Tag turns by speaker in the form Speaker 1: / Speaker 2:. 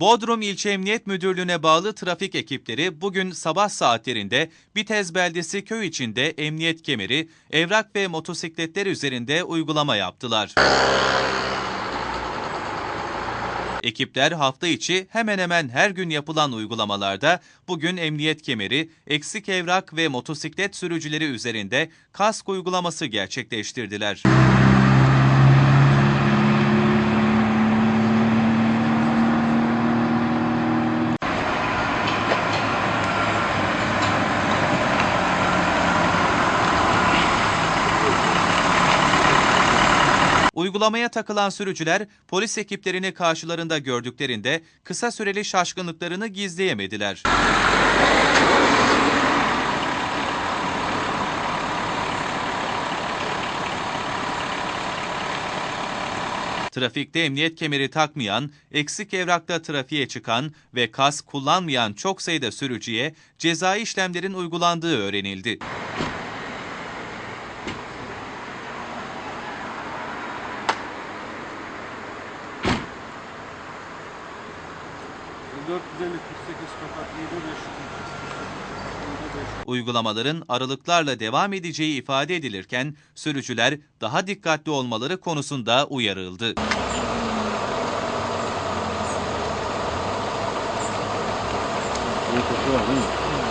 Speaker 1: Bodrum İlçe Emniyet Müdürlüğü'ne bağlı trafik ekipleri bugün sabah saatlerinde Bitez beldesi köy içinde emniyet kemeri, evrak ve motosikletler üzerinde uygulama yaptılar. Ekipler hafta içi hemen hemen her gün yapılan uygulamalarda bugün emniyet kemeri, eksik evrak ve motosiklet sürücüleri üzerinde kask uygulaması gerçekleştirdiler. Uygulamaya takılan sürücüler polis ekiplerini karşılarında gördüklerinde kısa süreli şaşkınlıklarını gizleyemediler. Trafikte emniyet kemeri takmayan, eksik evrakta trafiğe çıkan ve kask kullanmayan çok sayıda sürücüye cezai işlemlerin uygulandığı öğrenildi. Uygulamaların aralıklarla devam edeceği ifade edilirken sürücüler daha dikkatli olmaları konusunda uyarıldı.
Speaker 2: Bunun koku var?